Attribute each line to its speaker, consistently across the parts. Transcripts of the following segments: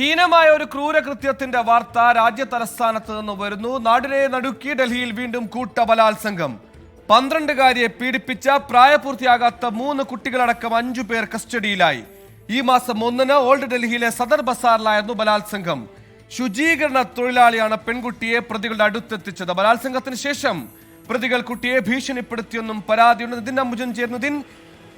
Speaker 1: ഹീനമായ ഒരു ക്രൂരകൃത്യത്തിന്റെ വാർത്ത രാജ്യ തലസ്ഥാനത്ത് നിന്ന് വരുന്നു. നാടിനെ നടുക്കി ഡൽഹിയിൽ വീണ്ടും കൂട്ട ബലാത്സംഗം പന്ത്രണ്ടുകാരിയെ പീഡിപ്പിച്ച പ്രായപൂർത്തിയാകാത്ത മൂന്ന് കുട്ടികളടക്കം അഞ്ചു പേർ കസ്റ്റഡിയിലായി. ഈ മാസം ഒന്നിന് ഓൾഡ് ഡൽഹിയിലെ സദർ ബസാറിലായിരുന്നു ബലാത്സംഗം. ശുചീകരണ തൊഴിലാളിയാണ് പെൺകുട്ടിയെ പ്രതികളുടെ അടുത്തെത്തിച്ചത്. ബലാത്സംഗത്തിന് ശേഷം പ്രതികൾ കുട്ടിയെ ഭീഷണിപ്പെടുത്തിയെന്നും പരാതിയുണ്ട്. നിതിൻ അമ്പുജൻ ചേർന്നതിൻ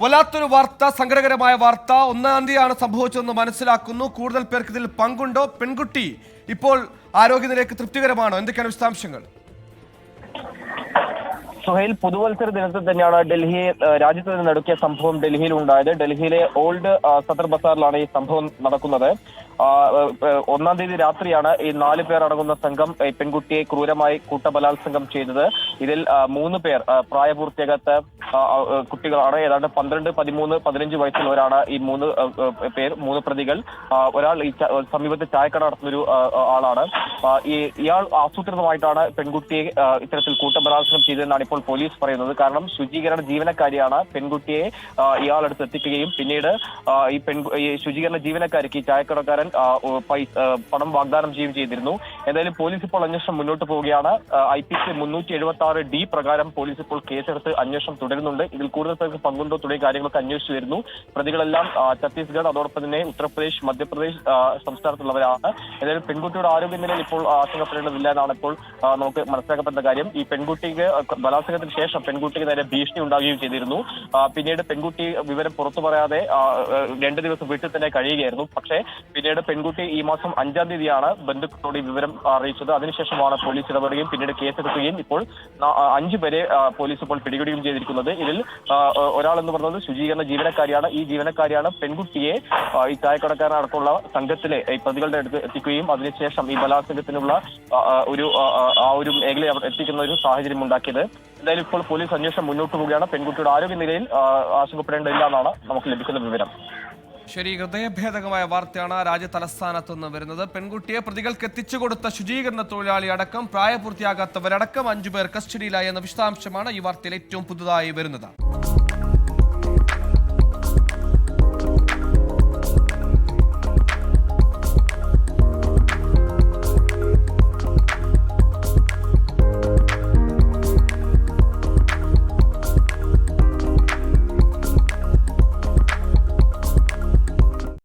Speaker 1: വല്ലാത്തൊരു വാർത്ത സങ്കടകരമായ വാർത്ത. ഒന്നാം തീയതിയാണ് സംഭവിച്ചതെന്ന് മനസ്സിലാക്കുന്നു. കൂടുതൽ പേർക്ക് ഇതിൽ പങ്കുണ്ടോ? പെൺകുട്ടി ഇപ്പോൾ ആരോഗ്യനിലയ്ക്ക് തൃപ്തികരമാണോ? എന്തൊക്കെയാണ് വിശദാംശങ്ങൾ?
Speaker 2: സുഹൈൽ പുതുവത്സര ദിനത്തിൽ തന്നെയാണ് ഡൽഹി രാജ്യത്ത് നിന്ന് നടുക്കിയ സംഭവം ഡൽഹിയിൽ ഉണ്ടായത് ഡൽഹിയിലെ ഓൾഡ് സദർ ബസാറിലാണ് ഈ സംഭവം നടക്കുന്നത്. ഒന്നാം തീയതി രാത്രിയാണ് ഈ നാല് പേർ അടങ്ങുന്ന സംഘം പെൺകുട്ടിയെ ക്രൂരമായി കൂട്ടബലാത്സംഗം ചെയ്തത്. ഇതിൽ മൂന്ന് പേർ പ്രായപൂർത്തിയകത്ത് കുട്ടികളാണ്. ഏതാണ്ട് പന്ത്രണ്ട് പതിമൂന്ന് പതിനഞ്ച് വയസ്സുള്ളവരാണ് ഈ മൂന്ന് പേർ മൂന്ന് പ്രതികൾ. ഒരാൾ ഈ സമീപത്തെ ചായക്കട നടത്തുന്ന ഒരു ആ, ആ, ആളാണ്. ഈ ഇയാൾ ആസൂത്രിതമായിട്ടാണ് പെൺകുട്ടിയെ ഇത്തരത്തിൽ കൂട്ടബലാത്സംഗം ചെയ്തതെന്നാണ് ഇപ്പോൾ പോലീസ് പറയുന്നത്. കാരണം ശുചീകരണ ജീവനക്കാരിയാണ് പെൺകുട്ടിയെ ഇയാളടുത്ത് എത്തിക്കുകയും പിന്നീട് ഈ പെൺ ഈ ശുചീകരണ ജീവനക്കാരിക്ക് ഈ ചായക്കടക്കാരൻ പണം വാഗ്ദാനം ചെയ്യുകയും ചെയ്തിരുന്നു. എന്തായാലും പോലീസ് ഇപ്പോൾ അന്വേഷണം മുന്നോട്ട് പോവുകയാണ്. ഐ പി സി മുന്നൂറ്റി എഴുപത്തി ആറ് ഡി പ്രകാരം പോലീസ് ഇപ്പോൾ കേസെടുത്ത് അന്വേഷണം തുടരുന്നുണ്ട് ഇതിൽ കൂടുതൽ പേർക്ക് പങ്കുണ്ടോ? തുടങ്ങിയ കാര്യങ്ങളൊക്കെ അന്വേഷിച്ചു വരുന്നു. പ്രതികളെല്ലാം ഛത്തീസ്ഗഡ് അതോടൊപ്പം തന്നെ ഉത്തർപ്രദേശ് മധ്യപ്രദേശ് സംസ്ഥാനത്തുള്ളവരാണ്. ഏതായാലും പെൺകുട്ടിയുടെ ആരോഗ്യ നിലയിൽ ഇപ്പോൾ ആശങ്കപ്പെടേണ്ടതില്ല എന്നാണ് ഇപ്പോൾ നമുക്ക് മനസ്സിലാക്കപ്പെടുന്ന കാര്യം. ഈ പെൺകുട്ടിക്ക് ബലാത്സംഗത്തിന് ശേഷം പെൺകുട്ടിക്ക് നേരെ ഭീഷണി ഉണ്ടാകുകയും ചെയ്തിരുന്നു. പിന്നീട് പെൺകുട്ടി വിവരം പുറത്തു പറയാതെ രണ്ട് ദിവസം വീട്ടിൽ തന്നെ കഴിയുകയായിരുന്നു. പക്ഷേ പിന്നീട് പെൺകുട്ടി ഈ മാസം അഞ്ചാം തീയതിയാണ് ബന്ധുക്കളോട് ഈ വിവരം അറിയിച്ചത്. അതിനുശേഷമാണ് പോലീസ് ഇടപെടുകയും പിന്നീട് കേസെടുക്കുകയും ഇപ്പോൾ അഞ്ചു പേരെ പോലീസ് ഇപ്പോൾ പിടികൂടുകയും ചെയ്തിരിക്കുന്നത്. ഇതിൽ ഒരാൾ എന്ന് പറയുന്നത് ശുചീകരണ ജീവനക്കാരിയാണ്. ഈ ജീവനക്കാരിയാണ് പെൺകുട്ടിയെ ഈ ചായക്കടക്കാരനടക്കമുള്ള സംഘത്തിലെ ഈ പ്രതികളുടെ അടുത്ത് എത്തിക്കുകയും അതിനുശേഷം ഈ ബലാത്സംഗത്തിനുള്ള ഒരു ആ, ഒരു മേഖലയെ അവർ എത്തിക്കുന്ന ഒരു സാഹചര്യം ഉണ്ടാക്കിയത്. എന്തായാലും ഇപ്പോൾ പോലീസ് അന്വേഷണം മുന്നോട്ട് പോവുകയാണ്. പെൺകുട്ടിയുടെ ആരോഗ്യനിലയിൽ നിലയിൽ ആശങ്കപ്പെടേണ്ടതില്ല എന്നാണ് നമുക്ക് ലഭിക്കുന്ന വിവരം.
Speaker 1: ശരി ഹൃദയഭേദകമായ വാർത്തയാണ് രാജ്യ തലസ്ഥാനത്ത് നിന്ന് വരുന്നത്. പെൺകുട്ടിയെ പ്രതികൾക്ക് എത്തിച്ചു കൊടുത്ത ശുചീകരണ തൊഴിലാളി അടക്കം പ്രായപൂർത്തിയാകാത്തവരടക്കം അഞ്ചുപേർ കസ്റ്റഡിയിലായി എന്ന വിശദാംശമാണ് ഈ വാർത്തയിൽ ഏറ്റവും പുതുതായി വരുന്നത്.